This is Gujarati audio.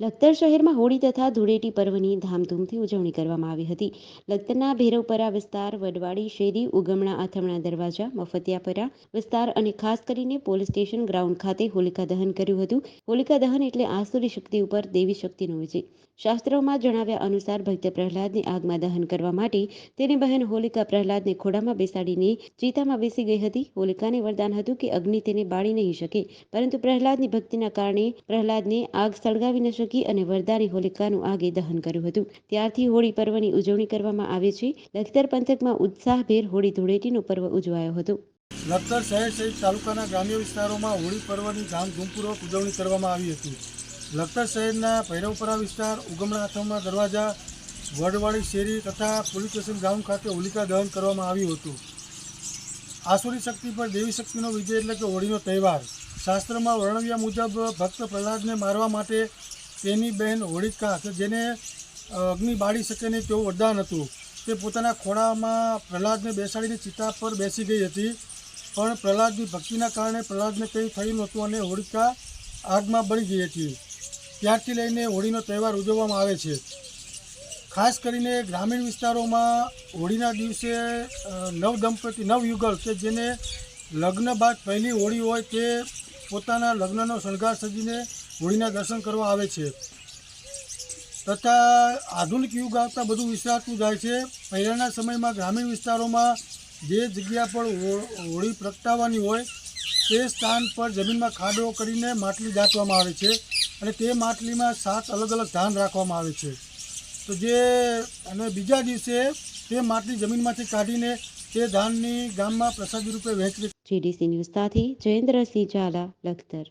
લખતર શહેરમાં હોળી તથા ધૂળેટી પર્વની ધામધૂમથી ઉજવણી કરવામાં આવી હતી. લખતરના ભેરવપરા વિસ્તાર, વડવાડી, શેરી, ઉગમણા, આથમણા દરવાજા, મફતિયાપરા વિસ્તાર અને ખાસ કરીને પોલીસ સ્ટેશન ગ્રાઉન્ડ ખાતે હોલિકા દહન કર્યું હતું. હોલિકા દહન એટલે આસુરી શક્તિ ઉપર દેવી શક્તિનો વિજય. શાસ્ત્રોમાં જણાવ્યા અનુસાર ભક્ત પ્રહલાદને આગમાં દહન કરવા માટે તેની બહેન હોલિકા પ્રહલાદને ખોડામાં બેસાડીને ચિતામાં બેસી ગઈ હતી. હોલિકાને વરદાન હતું કે અગ્નિ તેને બાળી નહીં શકે, પરંતુ પ્રહલાદની ભક્તિના કારણે પ્રહલાદને આગ સળગાવી ન શકી અને વરદાની હોલિકાનું આગે દહન કર્યું હતું. ત્યારથી હોળી પર્વની ઉજવણી કરવામાં આવે છે. લખતર પંથકમાં ઉત્સાહભેર હોળી ધૂળેટીનો પર્વ ઉજવાયો હતો. લખતર શહેર સહિત તાલુકાના ગ્રામ્ય વિસ્તારોમાં હોળી પર્વની ધામધૂમપૂર્વક ઉજવણી કરવામાં આવી હતી. લખતર શહેરના ભૈરવપરા વિસ્તાર, ઉગમણા આથમના દરવાજા વડવાડી શેરી તથા પોલીસ સ્ટેશન ગ્રાઉન્ડ ખાતે હોલિકા દહન કરવામાં આવ્યું હતું. આસુરી શક્તિ પર દેવી શક્તિનો વિજય એટલે કે હોળીનો તહેવાર. શાસ્ત્રમાં વર્ણવ્યા મુજબ ભક્ત પ્રહલાદને મારવા માટે તેની બહેન હોળિકા કે જેને અગ્નિ બાળી શકે નહીં તેવું વરદાન હતું. તે પોતાના ખોળામાં પ્રહલાદને બેસાડીને ચિતા પર બેસી ગઈ હતી. પણ પ્રહલાદની ભક્તિના કારણે પ્રહલાદને કંઈ થયું નહોતું અને હોળિકા આગમાં બળી ગઈ હતી. ત્યારથી લઈને હોળીનો તહેવાર ઉજવવામાં આવે છે. ખાસ કરીને ગ્રામીણ વિસ્તારોમાં હોળીના દિવસે નવ દંપતી નવયુગલ કે જેને લગ્ન બાદ પહેલી હોળી હોય તે પોતાના લગ્નનો શણગાર સજીને હોળીના દર્શન કરવા આવે છે. તથા આધુનિક યુગ આવતા બધું વિસરાતું જાય છે. પહેલાંના સમયમાં ગ્રામીણ વિસ્તારોમાં જે જગ્યા પર હોળી પ્રગટાવવાની હોય, તે સ્થાન પર જમીનમાં ખાડો કરીને માટલી દાટવામાં આવે છે અને તે માટલીમાં સાત અલગ અલગ ધાન રાખવામાં આવે છે. તો જે, અને બીજા દિવસે તે માટલી જમીનમાંથી કાઢીને તે ધાનની ગામમાં પ્રસાદી રૂપે વહેંચવી જીડીસી ન્યૂઝ સાથે જયેન્દ્રસિંહ ઝાલા લખતર.